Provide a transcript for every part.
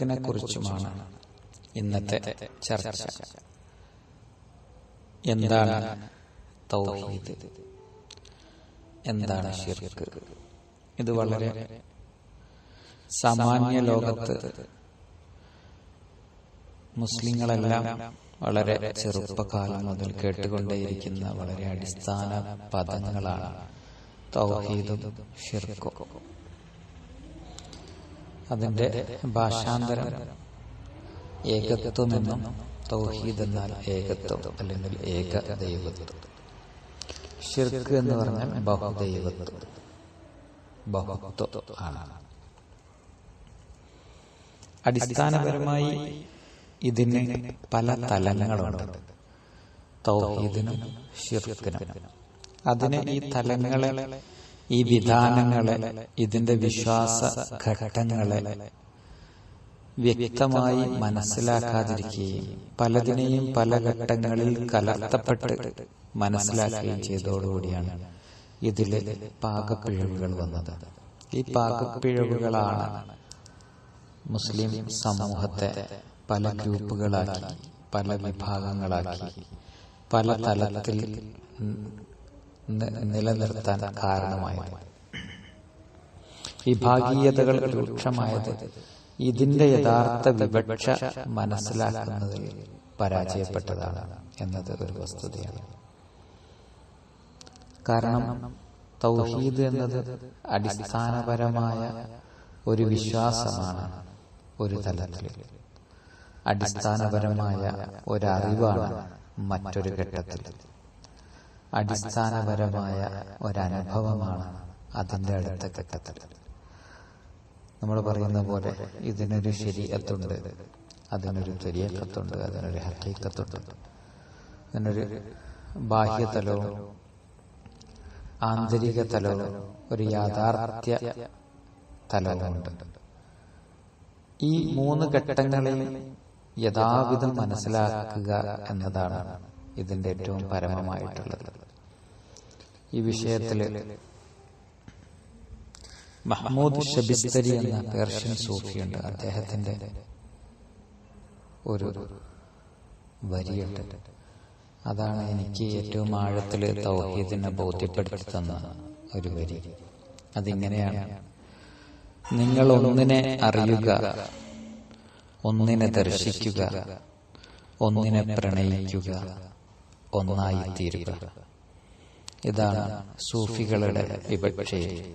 കുറിച്ചും ഷിർക്കിനെ കുറിച്ചുമാണ് ഇന്നത്തെ ചർച്ച. എന്താണ് എന്താണ് ഇത് വളരെ സാമാന്യ ലോകത്ത് മുസ്ലിങ്ങളെല്ലാം വളരെ ചെറുപ്പകാലം മുതൽ കേട്ടുകൊണ്ടേയിരിക്കുന്ന വളരെ അടിസ്ഥാന പദങ്ങളാണ് തൗഹീദും ഷിർക്കും അതിന്റെ ഭാഷാന്തരം. ഏകത്വമെന്നും തൗഹീദ് എന്നാൽ ഏകത്വം അല്ലെങ്കിൽ ഏക ദൈവത്വം. ഷിർക്ക് എന്ന് പറഞ്ഞാൽ ബഹുദൈവത്വം. ബഹുത്വം ആണ്. അടിസ്ഥാനപരമായി ഇതിന് പല തലങ്ങളുണ്ട്. തൗഹീദിനും ഷിർക്കിനും അതിന് ഈ തലങ്ങളെ ഈ വിധാനങ്ങളെ ഇതിന്റെ വിശ്വാസ ഘട്ടങ്ങളെ വ്യക്തമായി മനസ്സിലാക്കാതിരിക്കുകയും പലതിനെയും പല ഘട്ടങ്ങളിൽ കലർത്തപ്പെട്ട് മനസ്സിലാക്കുകയും ചെയ്തതോടുകൂടിയാണ് ഇതിലെ പാകപ്പിഴവുകൾ വന്നത്. ഈ പാകപ്പിഴവുകളാണ് മുസ്ലിം സമൂഹത്തെ പല ഗ്രൂപ്പുകളാക്കി പല വിഭാഗങ്ങളാക്കി പല തലത്തിൽ നിലനിർത്താൻ കാരണമായത്. ഭാഗീയതകൾ രൂക്ഷമായത് ഇതിന്റെ യഥാർത്ഥ വിവക്ഷ മനസ്സിലാക്കുന്നതിൽ പരാജയപ്പെട്ടതാണ് എന്നത് ഒരു വസ്തുതയാണ്. കാരണം തൗഹീദ് എന്നത് അടിസ്ഥാനപരമായ ഒരു വിശ്വാസമാണ് ഒരു തലത്തിൽ. അടിസ്ഥാനപരമായ ഒരറിവാണ് മറ്റൊരു ഘട്ടത്തിൽ. അടിസ്ഥാനപരമായ ഒരനുഭവമാണ് അതിന്റെ അടുത്ത ഘട്ടത്തിൽ. നമ്മൾ പറയുന്ന പോലെ ഇതിനൊരു ശരീരത്തുണ്ട് അതിനൊരു തെരിയക്കത്തുണ്ട് അതിനൊരു ഹക്കീക്കത്തുണ്ട് അതിനൊരു ബാഹ്യതലവും ആന്തരിക തലവും ഒരു യാഥാർത്ഥ്യ തലവുമുണ്ട്. ഈ മൂന്ന് ഘട്ടങ്ങളിൽ യഥാവിധം മനസ്സിലാക്കുക എന്നതാണ് ഇതിന്റെ ഏറ്റവും പരമമായിട്ടുള്ളത്. ഈ വിഷയത്തിൽ മഹ്മൂദ് ഷബിസ്തരി എന്ന പേർഷ്യൻ സൂഫിയുണ്ട്. അദ്ദേഹത്തിന്റെ ഒരു വരിയുണ്ട്. അതാണ് എനിക്ക് ഏറ്റവും ആഴത്തിൽ തൗഹീദിനെ ബോധ്യപ്പെടുത്തി തന്ന ഒരു വരി. അതിങ്ങനെയാണ്. നിങ്ങൾ ഒന്നിനെ അറിയുക ഒന്നിനെ ദർശിക്കുക ഒന്നിനെ പ്രണയിക്കുക ഒന്നായി തീരുക ഇതാണ് സൂഫികളുടെ വിവക്ഷയെ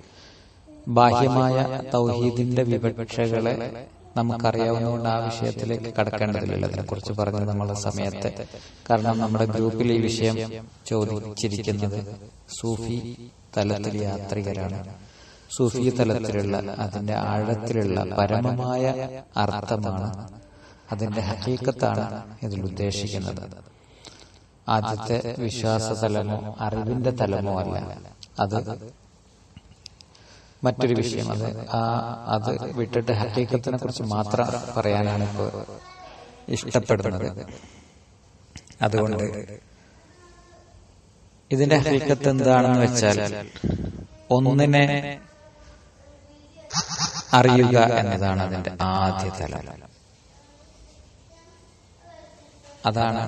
ബാഹ്യമായ തൗഹീദിന്റെ വിവക്ഷകളെ നമുക്കറിയാവുന്നതുകൊണ്ട് ആ വിഷയത്തിലേക്ക് കടക്കേണ്ടതില്ല. അതിനെക്കുറിച്ച് പറഞ്ഞു നമ്മുടെ സമയത്തെ. കാരണം നമ്മുടെ ഗ്രൂപ്പിൽ ഈ വിഷയം ചോദിച്ചിരിക്കുന്നത് സൂഫി തലത്തിൽ യാത്രികരാണ്. സൂഫി തലത്തിലുള്ള അതിന്റെ ആഴത്തിലുള്ള പരമമായ അർത്ഥമാണ് അതിന്റെ ഹക്കീക്കത്താണ് ഇതിൽ ഉദ്ദേശിക്കുന്നത്. ആദ്യത്തെ വിശ്വാസ തലമോ അറിവിന്റെ തലമോ അല്ല. അത് മറ്റൊരു വിഷയം. അത് ആ അത് വിട്ടിട്ട് ഹക്കീക്കത്തിനെ കുറിച്ച് മാത്രം പറയാനാണ് ഇപ്പോൾ ഇഷ്ടപ്പെടുന്നത്. അതുകൊണ്ട് ഇതിന്റെ ഹക്കീക്കത്ത് എന്താണെന്ന് വെച്ചാൽ ഒന്നിനെ അറിയുക എന്നതാണ് അതിന്റെ ആദ്യ തലം. അതാണ്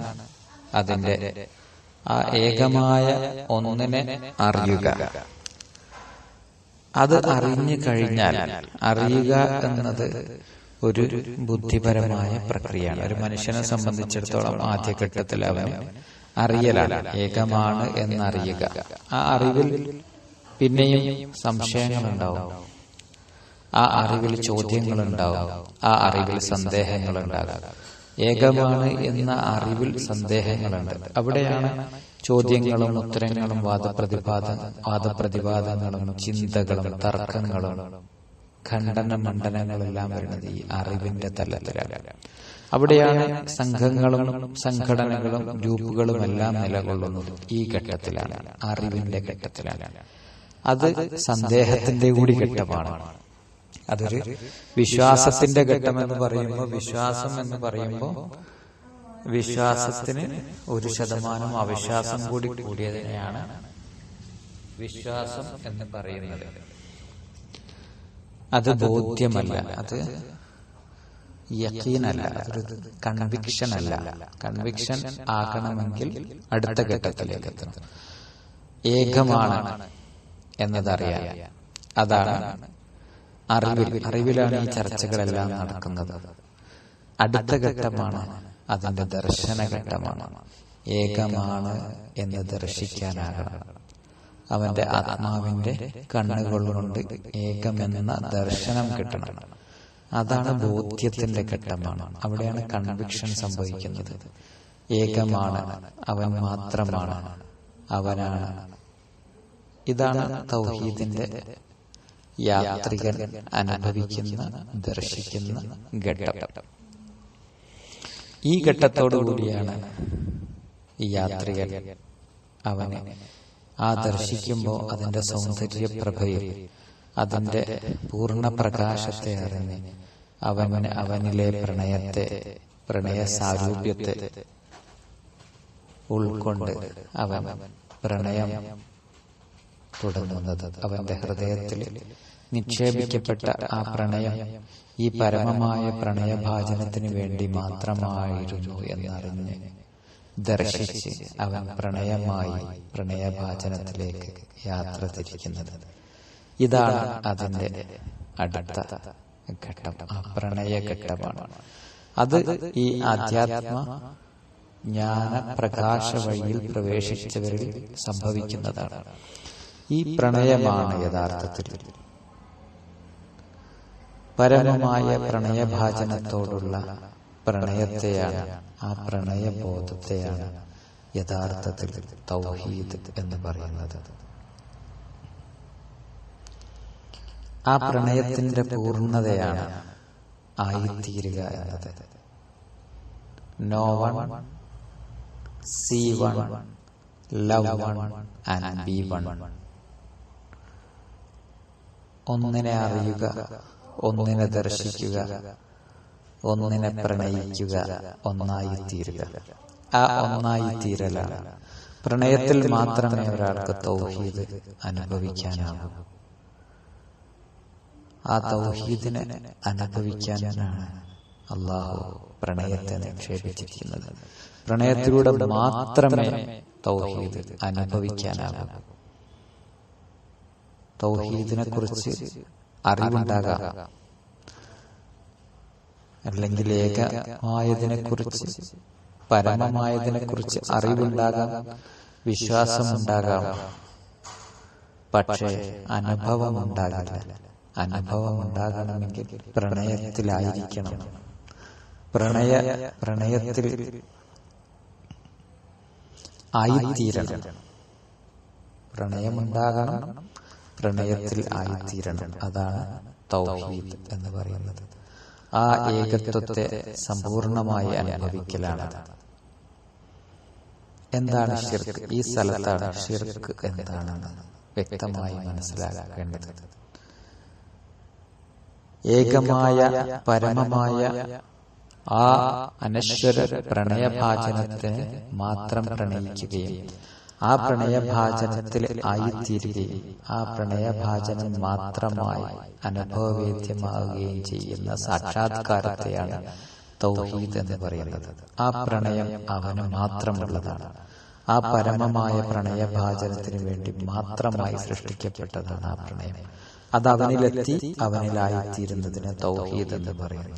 അതിന്റെ ആ ഏകമായ ഒന്നിനെ അറിയുക. അത് അറിഞ്ഞു കഴിഞ്ഞാൽ അറിയുക എന്നത് ഒരു ബുദ്ധിപരമായ പ്രക്രിയയാണ്. ഒരു മനുഷ്യനെ സംബന്ധിച്ചിടത്തോളം ആദ്യഘട്ടത്തിൽ അവന് അറിയലാണ്. ഏകമാണ് എന്നറിയുക. ആ അറിവിൽ പിന്നെയും സംശയങ്ങളുണ്ടാവും. ആ അറിവിൽ ചോദ്യങ്ങളുണ്ടാവും. ആ അറിവിൽ സന്ദേഹങ്ങളുണ്ടാകും. ഏകമാണ് എന്ന അറിവിൽ സന്ദേഹങ്ങളുണ്ട്. അവിടെയാണ് ചോദ്യങ്ങളും ഉത്തരങ്ങളും വാദപ്രതിപാദ വാദപ്രതിപാദങ്ങളും ചിന്തകളും തർക്കങ്ങളും ഖണ്ഡന മണ്ഡലങ്ങളെല്ലാം വരുന്നത് ഈ അറിവിന്റെ തലത്തിലാണ്. അവിടെയാണ് സംഘങ്ങളും സംഘടനകളും ഗ്രൂപ്പുകളും എല്ലാം നിലകൊള്ളുന്നത് ഈ ഘട്ടത്തിലാണ്. അറിവിന്റെ ഘട്ടത്തിലാണ്. അത് സന്ദേഹത്തിന്റെ കൂടി ഘട്ടമാണ്. അതൊരു വിശ്വാസത്തിന്റെ ഘട്ടം എന്ന് പറയുമ്പോൾ വിശ്വാസം എന്ന് പറയുമ്പോൾ വിശ്വാസത്തിന് ഒരു ശതമാനം അവിശ്വാസം കൂടി കൂടിയതിനെയാണ് വിശ്വാസം എന്ന് പറയുന്നത്. അത് ബോധ്യമല്ല. അത് യക്കീനല്ല. അതൊരു കൺവിക്ഷൻ അല്ല. കൺവിക്ഷൻ ആകണമെങ്കിൽ അടുത്ത ഘട്ടത്തിലേക്ക് എത്തണം. ഏകമാണ് എന്നതറിയാം. അതാണ് അറിവിൽ അറിവിലാണ് ഈ ചർച്ചകളെല്ലാം നടക്കുന്നത്. അടുത്ത ഘട്ടമാണ് അതിന്റെ ദർശന ഘട്ടമാണ്. ഏകമാണ് എന്ന് ദർശിക്കാനാകണം. അവന്റെ ആത്മാവിന്റെ കണ്ണുകൾ കൊണ്ട് ഏകമെന്ന ദർശനം കിട്ടണം. അതാണ് ബോധ്യത്തിന്റെ ഘട്ടമാണ്. അവിടെയാണ് കൺവിക്ഷൻ സംഭവിക്കുന്നത്. ഏകമാണ്. അവൻ മാത്രമാണ്. അവനാണ്. ഇതാണ് തൗഹീദിന്റെ യാത്രികൻ അനുഭവിക്കുന്ന ദർശിക്കുന്ന ഘട്ടം. ഈ ഘട്ടത്തോടുകൂടിയാണ് ഈ യാത്രികൻ അവനെ ആ ദർശിക്കുമ്പോൾ അതിന്റെ സൗന്ദര്യപ്രഭയിൽ അതിന്റെ പൂർണ പ്രകാശത്തെ അറിഞ്ഞ് അവന് അവനിലെ പ്രണയത്തെ പ്രണയ സാരൂപ്യത്തെ ഉൾക്കൊണ്ട് അവൻ പ്രണയം തുടങ്ങുന്നത്. അവന്റെ ഹൃദയത്തിൽ നിക്ഷേപിക്കപ്പെട്ട ആ പ്രണയം ഈ പരമമായ പ്രണയഭാചനത്തിന് വേണ്ടി മാത്രമായിരുന്നു എന്നറിഞ്ഞ് ദർശിച്ച് അവൻ പ്രണയമായി പ്രണയഭാചനത്തിലേക്ക് യാത്ര തിരിക്കുന്നത്. ഇതാണ് അതിന്റെ അടുത്ത ഘട്ടം. ആ പ്രണയഘട്ടമാണ് അത് ഈ ആധ്യാത്മ ജ്ഞാന പ്രകാശ വഴിയിൽ പ്രവേശിച്ചവരിൽ സംഭവിക്കുന്നതാണ്. ഈ പ്രണയമാണ് യഥാർത്ഥത്തിൽ പരമമായ പ്രണയഭാചനത്തോടുള്ള പ്രണയത്തെയാണ് ആ പ്രണയബോധത്തെയാണ് യഥാർത്ഥത്തിൽ തൗഹീദ് എന്ന് പറയുന്നത്. ആ പ്രണയത്തിന്റെ പൂർണതയാണ് ആയിത്തീരുക എന്നത്. No one see one love one and be one. ഒന്നിനെ അറിയുക ഒന്നിനെ ദർശിക്കുക ഒന്നിനെ പ്രണയിക്കുക ഒന്നായി തീരുക ആ ഒന്നായി തീരലാണ് പ്രണയത്തിൽ മാത്രമേ ഒരാൾക്ക് തൗഹീദ് അനുഭവിക്കാനാകൂ ആ തൗഹീദിനെ അനുഭവിക്കാനാണ് അള്ളാഹു പ്രണയത്തെ നിക്ഷേപിച്ചിരിക്കുന്നത്. പ്രണയത്തിലൂടെ മാത്രമേ തൗഹീദ് അനുഭവിക്കാനാകൂ തൗഹീദിനെ കുറിച്ച് അറിവുണ്ടാകാം. അല്ലെങ്കിൽ ഏകമായതിനെ കുറിച്ച് പരമമായതിനെ കുറിച്ച് അറിവുണ്ടാകാം വിശ്വാസമുണ്ടാകാം. പക്ഷേ അനുഭവം ഉണ്ടാകില്ല അനുഭവം ഉണ്ടാകണമെങ്കിൽ പ്രണയത്തിലായിരിക്കണം. പ്രണയ പ്രണയത്തിൽ ആയിത്തീരണം. പ്രണയമുണ്ടാകണം പ്രണയത്തിൽ ആയിത്തീരണം. അതാണ് തൗഹീദ് എന്ന് പറയുന്നത്. ആ ഏകത്വത്തെ സമ്പൂർണമായി അനുഭവിക്കലാണ്. എന്താണ് ഷിർക്ക് ഈ സ്ഥലത്താണ് ഷിർക്ക് എന്താണെന്ന് വ്യക്തമായി മനസ്സിലാക്കേണ്ടത്. ഏകമായ പരമമായ ആ അനശ്വര പ്രണയഭാചനത്തിന് മാത്രം പ്രണയിക്കുകയും ആ പ്രണയഭാചനത്തിൽ ആയിത്തീരുകയും ആ പ്രണയഭാചനം മാത്രമായി അനുഭവവേദ്യമാവുകയും ചെയ്യുന്ന സാക്ഷാത്കാരത്തെയാണ് തൗഹീദ് എന്ന് പറയുന്നത്. ആ പ്രണയം അവന് മാത്രമുള്ളതാണ്. ആ പരമമായ പ്രണയഭാചനത്തിന് വേണ്ടി മാത്രമായി സൃഷ്ടിക്കപ്പെട്ടതാണ് ആ പ്രണയം. അത് അവനിലെത്തി അവനിലായിത്തീരുന്നതിന് തൗഹീദ് എന്ന് പറയുന്നു.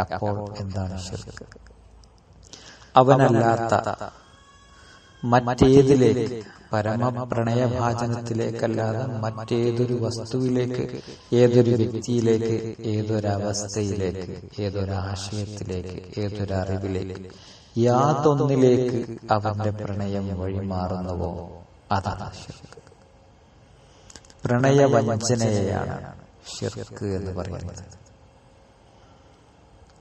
അപ്പോൾ എന്താണ് ശിർക്ക്? അവനല്ലാത്ത മറ്റേതിലേക്ക്. പരമ പ്രണയഭാചനത്തിലേക്കല്ലാതെ മറ്റേതൊരു വസ്തുവിലേക്ക് ഏതൊരു വ്യക്തിയിലേക്ക് ഏതൊരവസ്ഥയിലേക്ക് ഏതൊരാശയത്തിലേക്ക് ഏതൊരറിവിലേക്ക് യാതൊന്നിലേക്ക് അവന്റെ പ്രണയം വഴിമാറുന്നുവോ? അതാണ് ഷിർക്ക് പ്രണയവഞ്ചനയെയാണ് ഷിർക്ക് എന്ന് പറയുന്നത്.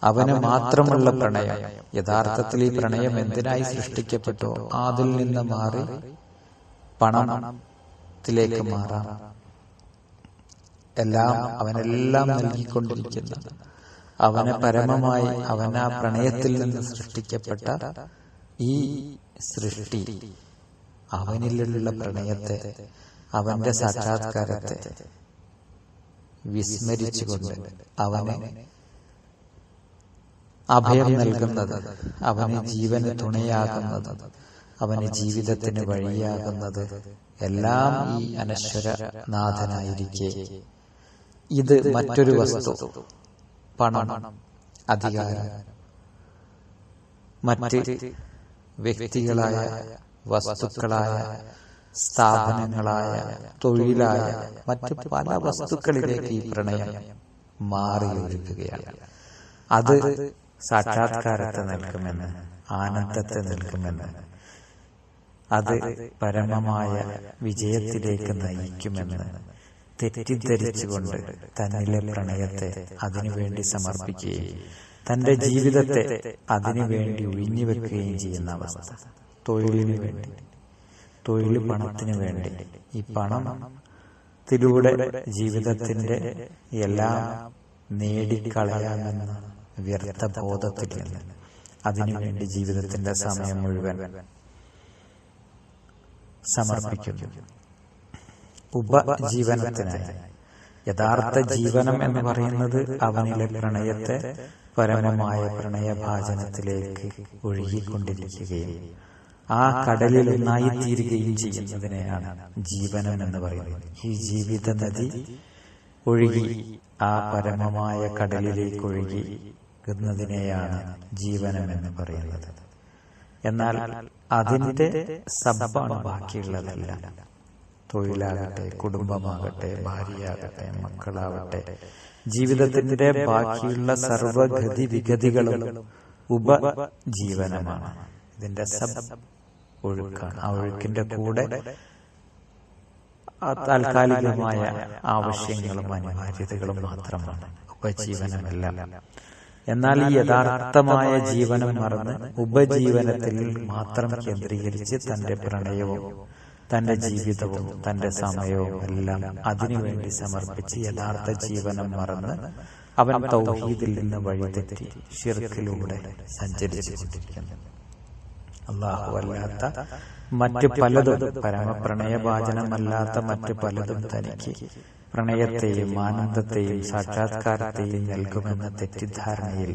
അവന് മാത്രമുള്ള പ്രണയം. യഥാർത്ഥത്തിൽ ഈ പ്രണയം എന്തിനായി സൃഷ്ടിക്കപ്പെട്ടു? അതിൽ നിന്ന് മാറി പണത്തിലേക്ക് മാറാം. എല്ലാം അവനെല്ലാം നൽകിക്കൊണ്ടിരിക്കുന്ന. അവനെ പരമമായി അവൻ ആ പ്രണയത്തിൽ നിന്ന് സൃഷ്ടിക്കപ്പെട്ട ഈ സൃഷ്ടി. അവനിലുള്ള പ്രണയത്തെ അവന്റെ സാക്ഷാത്കാരത്തെ വിസ്മരിച്ചുകൊണ്ട് അവന് അഭയം നൽകുന്നത് അവന് ജീവന് തുണയാകുന്നത് അവന് ജീവിതത്തിന് വഴിയാകുന്നത് എല്ലാം ഈ അനശ്വര നാഥനായിരിക്കെ ഇത് മറ്റൊരു വസ്തു പണം അധികാരം. മറ്റ് വ്യക്തികളായ വസ്തുക്കളായ സ്ഥാപനങ്ങളായ തൊഴിലായ മറ്റ് പല വസ്തുക്കളിലേക്ക് ഈ പ്രണയം മാറിയൊഴുകുകയാണ് അത് സാക്ഷാത്കാരത്തെ നിൽക്കുമെന്ന് ആനന്ദത്തെ നിൽക്കുമെന്ന്. അത് പരമമായ വിജയത്തിലേക്ക് നയിക്കുമെന്ന് തെറ്റിദ്ധരിച്ചുകൊണ്ട് തന്നിലെ പ്രണയത്തെ അതിനുവേണ്ടി സമർപ്പിക്കുകയും തന്റെ ജീവിതത്തെ അതിനുവേണ്ടി ഒഴിഞ്ഞുവെക്കുകയും ചെയ്യുന്ന അവസ്ഥ. തൊഴിലിനു വേണ്ടി. തൊഴിൽ പണത്തിനു വേണ്ടി. ഈ പണം ത്തിലൂടെ ജീവിതത്തിന്റെ എല്ലാം നേടിക്കളയാമെന്ന വ്യർത്ഥ ബോധത്തിൽ നിന്ന് അതിനുവേണ്ടി ജീവിതത്തിന്റെ സമയം മുഴുവൻ സമർപ്പിക്കുന്നു. ഉപജീവനത്തിനായി. യഥാർത്ഥ ജീവനം എന്ന് പറയുന്നത് അവനിലെ പ്രണയത്തെ പരമമായ പ്രണയഭാചനത്തിലേക്ക് ഒഴുകിക്കൊണ്ടിരിക്കുകയും ആ കടലിൽ ഒന്നായി തീരുകയും ചെയ്യുന്നതിനെയാണ് ജീവനം എന്ന് പറയുന്നത്. ഈ ജീവിത നദി ഒഴുകി ആ പരമമായ കടലിലേക്ക് ഒഴുകി ന്നതിനെയാണ് ജീവനം എന്ന് പറയുന്നത്. എന്നാൽ അതിന്റെ സബ്ബാണ് ബാക്കിയുള്ളതല്ല. തൊഴിലാകട്ടെ കുടുംബമാകട്ടെ ഭാര്യയാകട്ടെ മക്കളാകട്ടെ ജീവിതത്തിന്റെ ബാക്കിയുള്ള സർവഗതി വിഗതികളും ഉപജീവനമാണ്. ഇതിന്റെ സബ് ഒഴുക്കാണ്. ആ ഒഴുക്കിന്റെ കൂടെ താൽക്കാലികമായ ആവശ്യങ്ങളും അനിവാര്യതകളും മാത്രമാണ്. ഉപജീവനമല്ല. എന്നാൽ ഈ യഥാർത്ഥമായ ജീവനം മറന്ന് ഉപജീവനത്തിൽ മാത്രം കേന്ദ്രീകരിച്ച് തന്റെ പ്രണയവും തന്റെ ജീവിതവും തന്റെ സമയവും എല്ലാം അതിനുവേണ്ടി സമർപ്പിച്ച് യഥാർത്ഥ ജീവനം മറന്ന് അവൻ തൗഹീദിൽ നിന്ന് വഴിതെറ്റി ഷിർക്കിലൂടെ സഞ്ചരിച്ചു കൊണ്ടിരിക്കുന്നു. അള്ളാഹു അല്ലാത്ത മറ്റു പലതും പരമപ്രണയവാചനമല്ലാത്ത മറ്റു പലതും തനിക്ക് പ്രണയത്തെയും ആനന്ദത്തെയും സാക്ഷാത്കാരത്തെയും നൽകുമെന്ന തെറ്റിദ്ധാരണയിൽ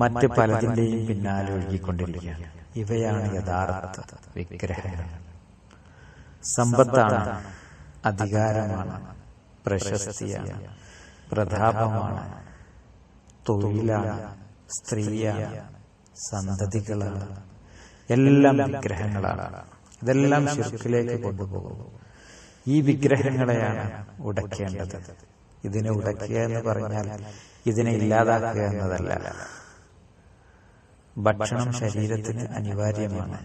മറ്റ് പലതിന്റെയും പിന്നാലെ ഒഴുകിക്കൊണ്ടിരിക്കുകയാണ്. ഇവയാണ് യഥാർത്ഥ വിഗ്രഹങ്ങൾ. സമ്പത്താണ് അധികാരമാണ് പ്രശസ്തിയാണ് പ്രതാപമാണ് തൊഴിലാണ് സ്ത്രീയാണ് സന്തതികളാണ് എല്ലാം വിഗ്രഹങ്ങളാണ്. ഇതെല്ലാം ശിർക്കിലേക്ക് കൊണ്ടുപോകും ഈ വിഗ്രഹങ്ങളെയാണ് ഉടക്കേണ്ടത്. ഇതിനെ ഉടക്കുക എന്ന് പറഞ്ഞാൽ ഇതിനെ ഇല്ലാതാക്കുക എന്നതല്ല. ഭക്ഷണം ശരീരത്തിന് അനിവാര്യമാണ്.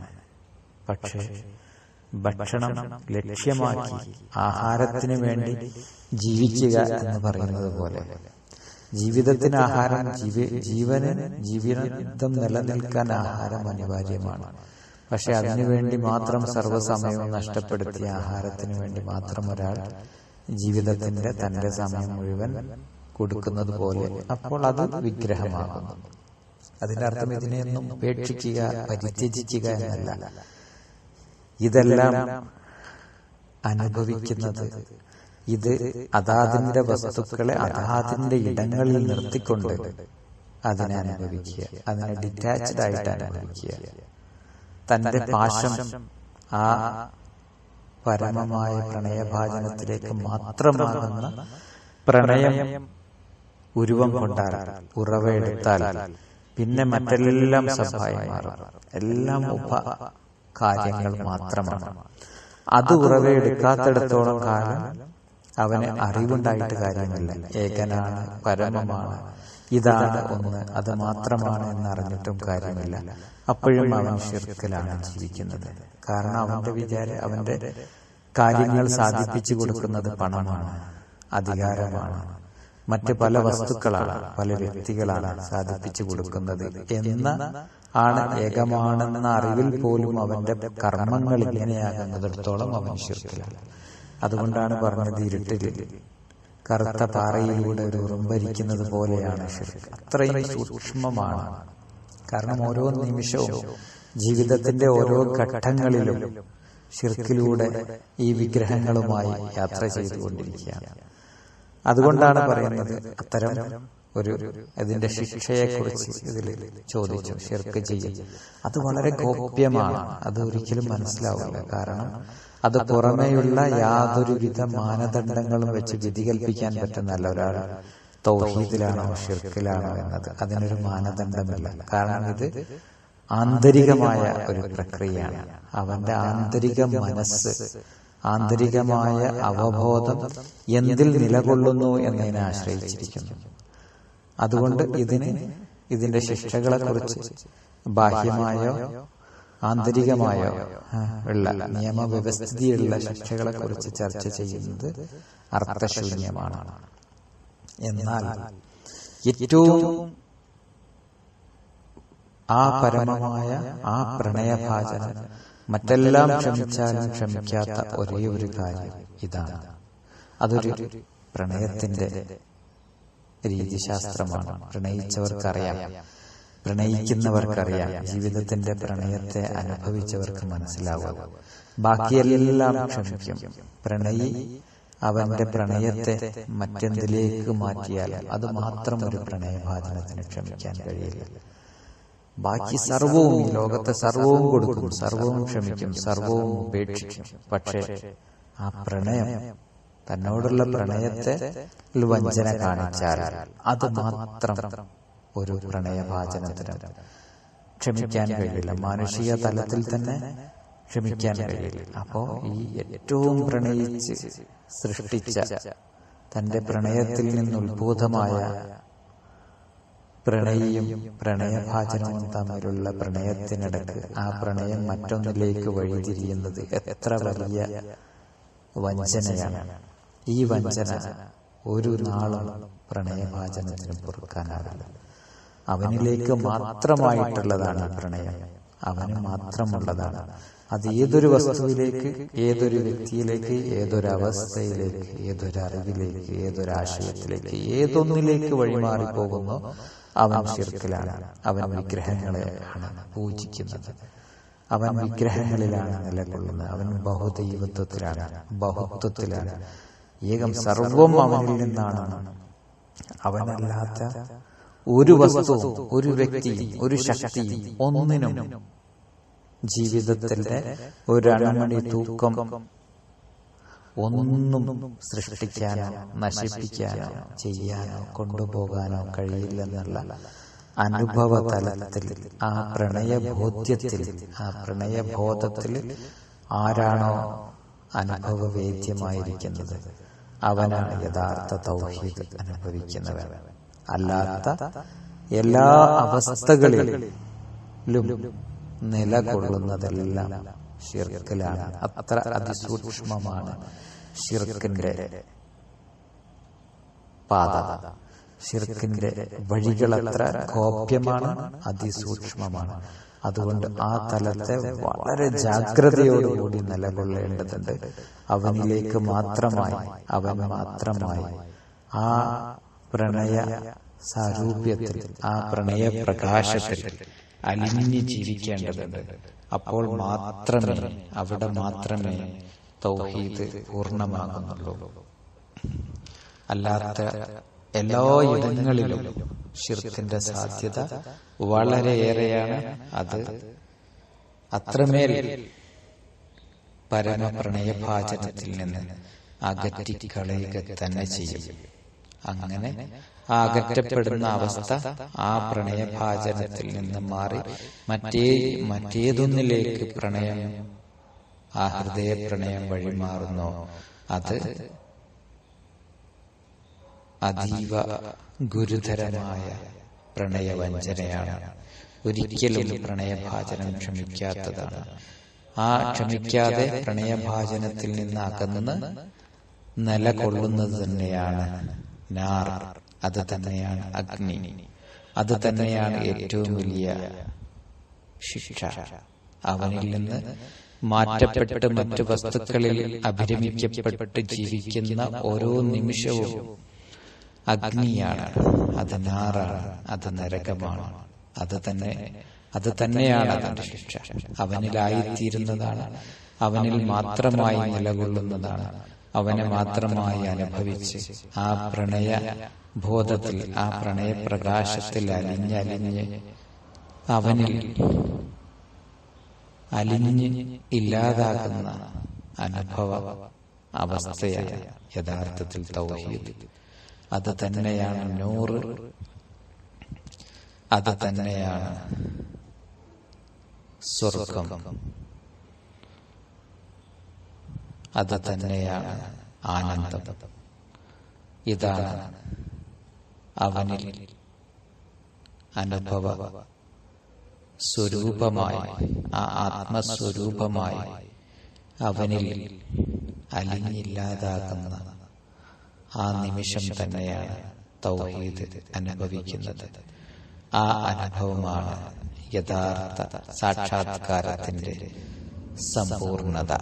പക്ഷേ ഭക്ഷണം ലക്ഷ്യമാക്കി ആഹാരത്തിന് വേണ്ടി ജീവിക്കുക എന്ന് പറയുന്നത് പോലെ. ജീവിതത്തിന് ആഹാരം ജീവന് ജീവിതം നിലനിൽക്കാൻ ആഹാരം അനിവാര്യമാണ്. പക്ഷെ അതിനുവേണ്ടി മാത്രം സർവസമയവും നഷ്ടപ്പെടുത്തിയ ആഹാരത്തിന് വേണ്ടി മാത്രം ഒരാൾ ജീവിതത്തിന്റെ തന്റെ സമയം മുഴുവൻ കൊടുക്കുന്നത് പോലെ അപ്പോൾ അത് വിഗ്രഹമാകുന്നു. അതിന്റെ അർത്ഥം ഇതിനെയൊന്നും ഉപേക്ഷിക്കുക പരിത്യജിക്കുക എന്നല്ല. ഇതെല്ലാം അനുഭവിക്കുന്നത് ഇത് അതാതിന്റെ വസ്തുക്കളെ അതാതിന്റെ ഇടങ്ങളിൽ നിർത്തിക്കൊണ്ട് അതിനെ അനുഭവിക്കുക അതിനെ ഡിറ്റാച്ച്ഡ് ആയിട്ട് അനുഭവിക്കുക. തന്റെ പാശം ആ പരമമായ പ്രണയഭാചനത്തിലേക്ക് മാത്രമാകുന്ന പ്രണയം ഉരുവം കൊണ്ടാൽ ഉറവെടുത്താൽ പിന്നെ മറ്റെല്ലാം സഭയായി മാറും. എല്ലാം ഉപ കാര്യങ്ങൾ മാത്രമാണ്. അത് ഉറവെടുക്കാത്തിടത്തോളം കാലം അവന് അറിവുണ്ടായിട്ട് കാര്യമില്ല. ഏകനാണ് പരമമാണ്. ഇതാണ് ഒന്ന്. അത് മാത്രമാണ് എന്നറിഞ്ഞിട്ടും കാര്യമില്ല. അപ്പോഴും അവൻ ഷിർക്കിലാണ് ജീവിക്കുന്നത്. കാരണം അവന്റെ വിചാരം അവന്റെ കാര്യങ്ങൾ സാധിപ്പിച്ചു കൊടുക്കുന്നത് പണമാണ്. അധികാരമാണ്. മറ്റ് പല വസ്തുക്കളാണ് പല വ്യക്തികളാണ് സാധിപ്പിച്ചു കൊടുക്കുന്നത്. എന്ന ആണ് ഏകമാണെന്ന അറിവിൽ പോലും അവന്റെ കർമ്മങ്ങൾ ഇങ്ങനെയാകുന്നിടത്തോളം അവൻ ഷിർക്കിലാണ് അതുകൊണ്ടാണ് പറഞ്ഞത് ഇരുട്ടിൽ കറുത്ത പാറയിലൂടെ ഒരു ഉറുമ്പരിക്കുന്നത് പോലെയാണ് ഷിർക്ക് അത്രയും സൂക്ഷ്മമാണ്. കാരണം ഓരോ നിമിഷവും ജീവിതത്തിന്റെ ഓരോ ഘട്ടങ്ങളിലും ഷിർക്കിലൂടെ ഈ വിഗ്രഹങ്ങളുമായി യാത്ര ചെയ്തുകൊണ്ടിരിക്കുകയാണ്. അതുകൊണ്ടാണ് പറയുന്നത് അത്തരം ഒരു ഇതിന്റെ ശിക്ഷയെക്കുറിച്ച് ഇതിൽ ചോദിച്ചു ഷിർക്ക് ചെയ്യും അത് വളരെ ഗോപ്യമാണ്. അത് ഒരിക്കലും മനസ്സിലാവില്ല. കാരണം അത് പുറമേയുള്ള യാതൊരുവിധ മാനദണ്ഡങ്ങളും വെച്ച് വിധി കൽപ്പിക്കാൻ പറ്റുന്നല്ല ഒരാൾ തൗഹീദിലാണോ ഷിർക്കിലാണോ എന്നത്. അതിനൊരു മാനദണ്ഡമില്ല. കാരണം ഇത് ആന്തരികമായ ഒരു പ്രക്രിയയാണ്. അവന്റെ ആന്തരിക മനസ്സ് ആന്തരികമായ അവബോധം എന്തിൽ നിലകൊള്ളുന്നു എന്നതിനെ ആശ്രയിച്ചിരിക്കുന്നു. അതുകൊണ്ട് ഇതിന് ഇതിന്റെ ശിക്ഷകളെ കുറിച്ച് ബാഹ്യമായോ ആന്തരികമായോ ഉള്ള നിയമവ്യവസ്ഥിതിയുള്ള ശിക്ഷകളെ കുറിച്ച് ചർച്ച ചെയ്യുന്നത് അർത്ഥശൂന്യമാണ്. എന്നാൽ ഏറ്റവും ആ പരമമായ ആ പ്രണയഭാചനം മറ്റെല്ലാം ക്ഷമിച്ചാലും ക്ഷമിക്കാത്ത ഒരേ ഒരു കാര്യം ഇതാണ്. അതൊരു പ്രണയത്തിന്റെ രീതിശാസ്ത്രമാണ്. പ്രണയിച്ചവർക്കറിയാം. പ്രണയിക്കുന്നവർക്കറിയാം. ജീവിതത്തിന്റെ പ്രണയത്തെ അനുഭവിച്ചവർക്ക് മനസ്സിലാവുക. ബാക്കിയെല്ലാം ക്ഷമിക്കും. പ്രണയി അവന്റെ പ്രണയത്തെ മറ്റെന്തിലേക്ക് മാറ്റിയാൽ അത് മാത്രം ഒരു പ്രണയഭാചനത്തിന് ക്ഷമിക്കാൻ കഴിയില്ല. ബാക്കി സർവവും ഈ ലോകത്തെ സർവവും കൊടുക്കും. സർവവും ക്ഷമിക്കും. സർവവും ഉപേക്ഷിക്കും. പക്ഷേ ആ പ്രണയം തന്നോടുള്ള പ്രണയത്തെ വഞ്ചന കാണിച്ചാൽ അത് മാത്രം ഒരു പ്രണയഭാചനത്തിന് ക്ഷമിക്കാൻ കഴിയില്ല. മാനുഷിക തലത്തിൽ തന്നെ ക്ഷമിക്കാൻ കഴിയില്ല അപ്പോ ഈ ഏറ്റവും പ്രണയിച്ച് സൃഷ്ടിച്ച തന്റെ പ്രണയത്തിൽ നിന്ന് ഉത്ഭൂതമായ പ്രണയിയും പ്രണയഭാചനവും തമ്മിലുള്ള പ്രണയത്തിനിടക്ക് ആ പ്രണയം മറ്റൊന്നിലേക്ക് വഴിതിരിയുന്നത് എത്ര വലിയ വഞ്ചനയാണ്. ഈ വഞ്ചന ഒരു നാളും പ്രണയഭാചനത്തിന് പൊറുക്കാനാവില്ല. അവനിലേക്ക് മാത്രമായിട്ടുള്ളതാണ് പ്രണയം. അവന് മാത്രമുള്ളതാണ് അത് ഏതൊരു വസ്തുവിലേക്ക് ഏതൊരു വ്യക്തിയിലേക്ക് ഏതൊരു അവസ്ഥയിലേക്ക് ഏതൊരു അറിവിലേക്ക് ഏതൊരു ആശയത്തിലേക്ക് ഏതൊന്നിലേക്ക് വഴിമാറിപ്പോകുന്നു അവൻ ശിർക്കിലാണ്. അവൻ വിഗ്രഹങ്ങളെ ആണ് പൂജിക്കുന്നത്. അവൻ വിഗ്രഹങ്ങളിലാണ് നിലകൊള്ളുന്നത്. അവൻ ബഹുദൈവത്വത്തിലാണ് ബഹുത്വത്തിലാണ്. ഏകം സർവം അവനിൽ നിന്നാണ്. അവനല്ലാത്ത ഒരു വസ്തുവും ഒരു വ്യക്തിയും ഒരു ശക്തിയും ഒന്നിനും ജീവിതത്തിന്റെ ഒരു അണമണി തൂക്കം. ഒന്നും സൃഷ്ടിക്കാനോ നശിപ്പിക്കാനോ ചെയ്യാനോ കൊണ്ടുപോകാനോ കഴിയില്ലെന്നുള്ള അനുഭവ തലത്തിൽ ആ പ്രണയബോധ്യത്തിൽ ആ പ്രണയബോധത്തിൽ ആരാണോ അനുഭവവേദ്യമായിരിക്കുന്നത്? അവനാണ് യഥാർത്ഥ തൗഹീദ് അനുഭവിക്കുന്നവൻ. അല്ലാത്ത എല്ലാ അവസ്ഥകളിലും നിലകൊള്ളുന്നതെല്ലാം ഷിർക്കിലാണ് അത്ര അതിസൂക്ഷ്മമാണ് ഷിർക്കിന്റെ പാത. ഷിർക്കിന്റെ അത്ര ഗോപ്യമാണ് അതിസൂക്ഷ്മമാണ്. അതുകൊണ്ട് ആ തലത്തെ വളരെ ജാഗ്രതയോടുകൂടി നിലകൊള്ളേണ്ടതുണ്ട്. അവനിലേക്ക് മാത്രമായി അവൻ മാത്രമായി. ആ പ്രണയ സാരൂപ്യത്തിൽ ആ പ്രണയ പ്രകാശത്തിൽ അലിഞ്ഞു ജീവിക്കേണ്ടതുണ്ട്. അപ്പോൾ മാത്രമേ അവിടെ മാത്രമേ തൗഹീദ് പൂർണമാകുന്നുള്ളൂ. അല്ലാത്ത എല്ലാ ഇടങ്ങളിലും ഷിർക്കിന്റെ സാധ്യത വളരെയേറെയാണ്. അത് അത്രമേൽ പരമപ്രണയഭാചനത്തിൽ നിന്ന് അകറ്റിക്കളയുക തന്നെ ചെയ്യും. അങ്ങനെ അകറ്റപ്പെടുന്ന അവസ്ഥ ആ പ്രണയഭാചനത്തിൽ നിന്ന് മാറി. മറ്റേ മറ്റേതൊന്നിലേക്ക് പ്രണയം ആ ഹൃദയ പ്രണയം വഴി മാറുന്നു? അത് അതീവ ഗുരുതരമായ പ്രണയവഞ്ചനയാണ്. ഒരിക്കലും പ്രണയഭാചനം ക്ഷമിക്കാത്തതാണ്. ആ ക്ഷമിക്കാതെ പ്രണയഭാചനത്തിൽ നിന്ന് അകന്ന് നിലകൊള്ളുന്നത് തന്നെയാണ് നാർ. അത് തന്നെയാണ് അഗ്നി. അത് തന്നെയാണ് ഏറ്റവും വലിയ ശിക്ഷ. അവനിൽ നിന്ന് മാറ്റപ്പെട്ട് മറ്റു വസ്തുക്കളിൽ അഭിരമിക്കപ്പെട്ട് ജീവിക്കുന്ന ഓരോ നിമിഷവും അഗ്നിയാണ്. അത് നാറാണ്. അത് നരകമാണ്. അത് തന്നെ അത് തന്നെയാണ് അതിന്റെ ശിക്ഷ. അവനിലായിത്തീരുന്നതാണ്. അവനിൽ മാത്രമായി നിലകൊള്ളുന്നതാണ്. അവനെ മാത്രമായി അനുഭവിച്ച് ആ പ്രണയ ബോധത്തിൽ ആ പ്രണയപ്രകാശത്തിൽ അലിഞ്ഞലിഞ്ഞ് അവനിൽ അലിഞ്ഞ് ഇല്ലാതാകുന്ന അനുഭവ അവസ്ഥയാണ് യഥാർത്ഥത്തിൽ തൗഹീദ്. അത് തന്നെയാണ് നൂറ്. അത് തന്നെയാണ് സ്വർഗം. അത് തന്നെയാണ് ആനന്ദം. ഇതാണ് അവനിൽ അനുഭവ സ്വരൂപമായി ആ ആത്മസ്വരൂപമായി അവനിൽ അലിഞ്ഞില്ലാതാകുന്ന ആ നിമിഷം തന്നെയാണ് തൗഹീദ് അനുഭവിക്കുന്നത്. ആ അനുഭവമാണ് യഥാർത്ഥ സാക്ഷാത്കാരത്തിന്റെ സമ്പൂർണത.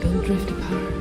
Don't drift apart.